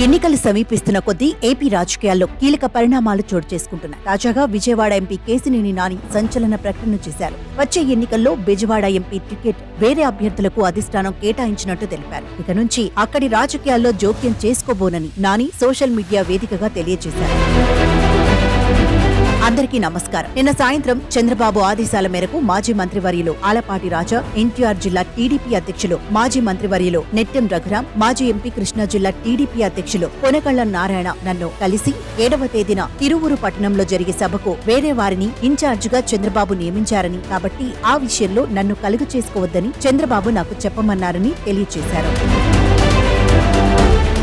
ఎన్నికలు సమీపిస్తున్న కొద్దీ ఏపీ రాజకీయాల్లో కీలక పరిణామాలు చోటు చేసుకుంటున్నాయి. తాజాగా విజయవాడ ఎంపీ కేసినేని నాని సంచలన ప్రకటన చేశారు. వచ్చే ఎన్నికల్లో బెజవాడ ఎంపీ టికెట్ వేరే అభ్యర్థులకు అధిష్టానం కేటాయించినట్టు తెలిపారు. ఇక నుంచి అక్కడి రాజకీయాల్లో జోక్యం చేసుకోబోనని నాని సోషల్ మీడియా వేదికగా తెలియజేశారు. అందరికీ నమస్కారం. నిన్న సాయంత్రం చంద్రబాబు ఆదేశాల మేరకు మాజీ మంత్రివర్యులు ఆలపాటి రాజా ఎన్టీఆర్ జిల్లా టీడీపీ అధ్యక్షులు మాజీ మంత్రివర్యులు నెట్టెం రఘురాం మాజీ ఎంపీ కృష్ణా జిల్లా టీడీపీ అధ్యక్షులు కొనకళ్ళ నారాయణ నన్ను కలిసి ఏడవ తేదీన తిరువురు పట్టణంలో జరిగే సభకు వేరే వారిని ఇన్ఛార్జిగా చంద్రబాబు నియమించారని కాబట్టి ఆ విషయంలో నన్ను కలుగు చేసుకోవద్దని చంద్రబాబు నాకు చెప్పమన్నారని తెలియజేశారు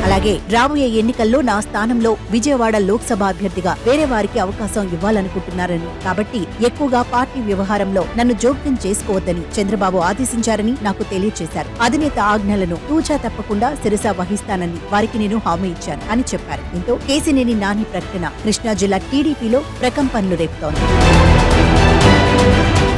అలాగే రాబోయే ఎన్నికల్లో నా స్థానంలో విజయవాడ లోక్సభ అభ్యర్థిగా వేరే వారికి అవకాశం ఇవ్వాలనుకుంటున్నారని. కాబట్టి ఎక్కువగా పార్టీ వ్యవహారంలో నన్ను జోక్యం చేసుకోవద్దని చంద్రబాబు ఆదేశించారని నాకు తెలియజేశారు అధినేత ఆజ్ఞలను తూచా తప్పకుండా శిరస వహిస్తానని వారికి నేను హామీ ఇచ్చాను అని చెప్పారు. దీంతో కేసినేని నాని ప్రకటన కృష్ణా జిల్లా టీడీపీలో ప్రకంపనలు రేపుతోంది.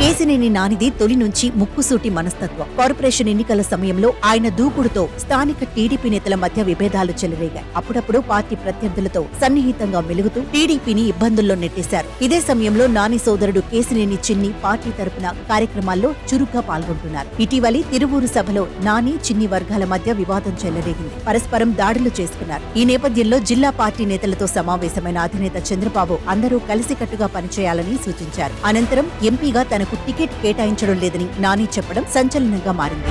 కేసినేని నానిది తొలి నుంచి ముక్కుసూటి మనస్తత్వం. కార్పొరేషన్ ఎన్నికల సమయంలో ఆయన దూకుడుతో స్థానిక టీడీపీ నేతల మధ్య విభేదాలు చెలరేగాయి. అప్పుడప్పుడు పార్టీ ప్రత్యర్థులతో సన్నిహితంగా మెలుగుతూ టీడీపీని ఇబ్బందుల్లో నెట్టేశారు. ఇదే సమయంలో నాని సోదరుడు కేసినేని చిన్ని పార్టీ తరపున కార్యక్రమాల్లో చురుగ్గా పాల్గొంటున్నారు. ఇటీవలి తిరువూరు సభలో నాని చిన్ని వర్గాల మధ్య వివాదం చెలరేగింది. పరస్పరం దాడులు చేసుకున్నారు. ఈ నేపథ్యంలో జిల్లా పార్టీ నేతలతో సమావేశమైన అధినేత చంద్రబాబు అందరూ కలిసికట్టుగా పనిచేయాలని సూచించారు. అనంతరం ఎంపీగా తనకు తనకు టికెట్ కేటాయించడం లేదని నాని చెప్పడం సంచలనంగా మారింది.